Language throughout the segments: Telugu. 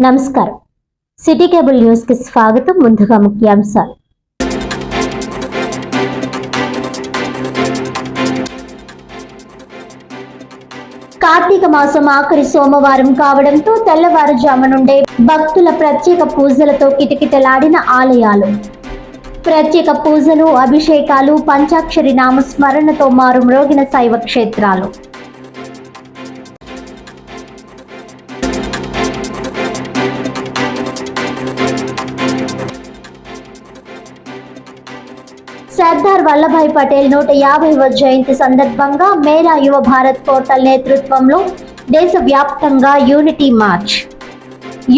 నమస్కారం. సిటీ కేబుల్ న్యూస్కి స్వాగతం. ముందుగా ముఖ్యాంశాలు. కార్తీక మాసం ఆఖరి సోమవారం కావడంతో తెల్లవారుజాము నుండే భక్తుల ప్రత్యేక పూజలతో కిటకిటలాడిన ఆలయాలు. ప్రత్యేక పూజలు అభిషేకాలు పంచాక్షరి నామ స్మరణతో మారుమ్రోగిన శైవ క్షేత్రాలు. సర్దార్ వల్లభాయ్ పటేల్ నూట యాభైవ జయంతి సందర్భంగా మేరా యువ భారత్ పోర్టల్ నేతృత్వంలో దేశవ్యాప్తంగా యూనిటీ మార్చ్.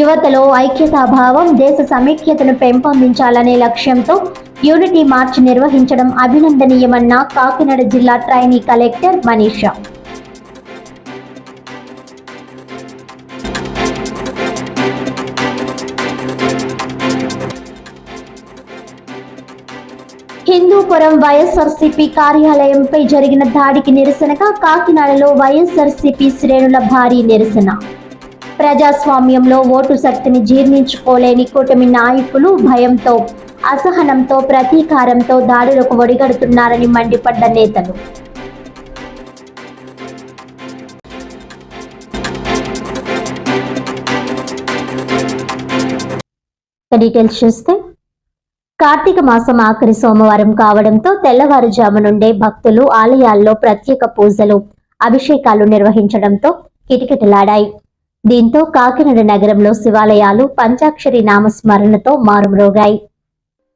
యువతలో ఐక్యతాభావం దేశ సమైక్యతను పెంపొందించాలనే లక్ష్యంతో యూనిటీ మార్చ్ నిర్వహించడం అభినందనీయమన్న కాకినాడ జిల్లా ట్రైనీ కలెక్టర్ మనీషా. హిందూపురం వైఎస్ఆర్సీపీ కార్యాలయంపై జరిగిన దాడికి నిరసనగా కాకినాడలో వైఎస్ఆర్సీపీ శ్రేణుల భారీ నిరసన. ప్రజాస్వామ్యంలో ఓటు శక్తిని జీర్ణించుకోలేని కూటమి నాయకులు భయంతో అసహనంతో ప్రతీకారంతో దాడులకు ఒడిగడుతున్నారని మండిపడ్డ నేతలు. డీటెయిల్స్ చూస్తే కార్తీక మాసం ఆఖరి సోమవారం కావడంతో తెల్లవారుజాము నుండే భక్తులు ఆలయాల్లో ప్రత్యేక పూజలు అభిషేకాలు నిర్వహించడంతో కిటకిటలాడాయి. దీంతో కాకినాడ నగరంలో శివాలయాలు పంచాక్షరి నామస్మరణతో మారుమ్రోగాయి.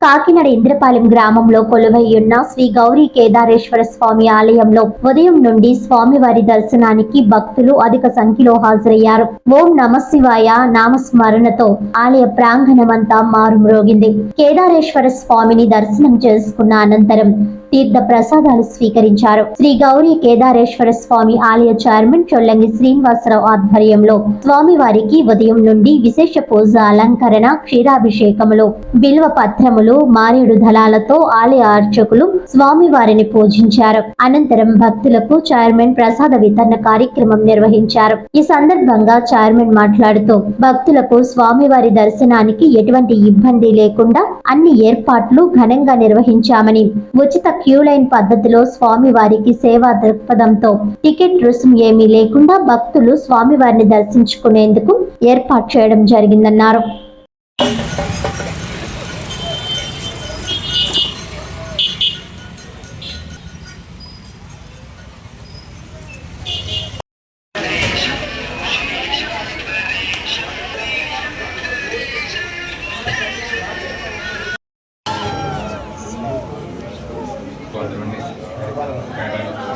కాకినాడ ఇంద్రపాలెం గ్రామంలో కొలువైయున్న శ్రీ గౌరీ కేదారేశ్వర స్వామి ఆలయంలో ఉదయం నుండి స్వామివారి దర్శనానికి భక్తులు అధిక సంఖ్యలో హాజరయ్యారు. ఓం నమ శివాయ నామస్మరణతో ఆలయ ప్రాంగణమంతా మారుమ్రోగింది. కేదారేశ్వర స్వామిని దర్శనం చేసుకున్న అనంతరం తీర్థ ప్రసాదాలు స్వీకరించారు. శ్రీ గౌరీ కేదారేశ్వర స్వామి ఆలయ చైర్మన్ చొల్లంగి శ్రీనివాసరావు ఆధ్వర్యంలో స్వామివారికి ఉదయం నుండి విశేష పూజ అలంకరణ క్షీరాభిషేకములు బిల్వ పత్రములు మారేడు దళాలతో ఆలయ అర్చకులు స్వామివారిని పూజించారు. అనంతరం భక్తులకు చైర్మన్ ప్రసాద వితరణ కార్యక్రమం నిర్వహించారు. ఈ సందర్భంగా చైర్మన్ మాట్లాడుతూ భక్తులకు స్వామివారి దర్శనానికి ఎటువంటి ఇబ్బంది లేకుండా అన్ని ఏర్పాట్లు ఘనంగా నిర్వహించామని ఉచిత క్యూ లైన్ పద్ధతిలో స్వామివారికి సేవా దృక్పథంతో టికెట్ రుసుము ఏమీ లేకుండా భక్తులు స్వామివారిని దర్శించుకునేందుకు ఏర్పాటు చేయడం జరిగిందన్నారు.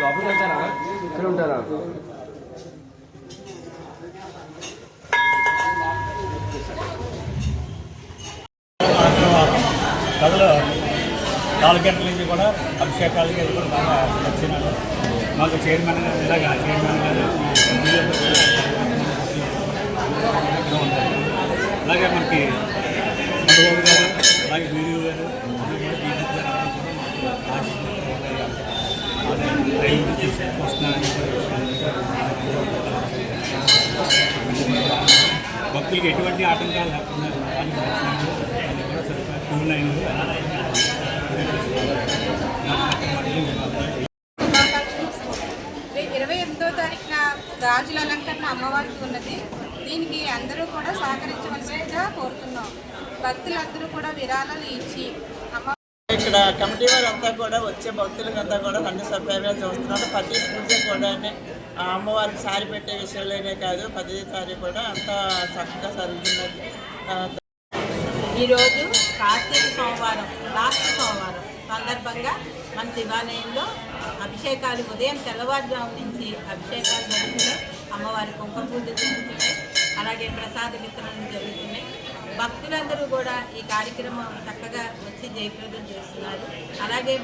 లోపలికి వచ్చారా ఇక్కడ ఉంటారా కథలో నాలుగు గంటల నుంచి కూడా అభిషేకాలకి కూడా బాగా వచ్చినాడు మాకు చైర్మన్ గారు ఇలాగా చైర్మన్ గారు అలాగే మనకి మధుబాబు గారు అలాగే వీడియో గారు వస్తున్నారని భక్తులకి ఎటువంటి ఆటంకాలు లేకుండా ఇరవై ఎనిమిదో తారీఖున గాజుల అలంకరణ అమ్మవారికి ఉన్నది. దీనికి అందరూ కూడా సహకరించవలసిందిగా కోరుతున్నాం. భక్తులందరూ కూడా విరాళాలు ఇచ్చి ఇక్కడ కమిటీ వారంతా కూడా వచ్చే భక్తులకంతా కూడా అన్ని సభ్యంగా చూస్తున్నారు. ప్రతి పూజ కూడా అమ్మవారికి సారి పెట్టే విషయంలోనే కాదు ప్రతిసారి కూడా అంతా చక్కగా జరుగుతున్నది. ఈరోజు కార్తీక సోమవారం లాస్ట్ సోమవారం సందర్భంగా మన శివాలయంలో అభిషేకాలు ఉదయం తెల్లవారుజాము నుంచి అభిషేకాలు జరుగుతున్నాయి. అమ్మవారి కుంకుమ పూజలు జరుగుతున్నాయి. అలాగే ప్రసాద వితరణలు జరుగుతున్నాయి. భక్తులందరూ కూడా ఈ కార్యక్రమం చక్కగా వచ్చి జయప్రదం చేస్తున్నారు. అలాగే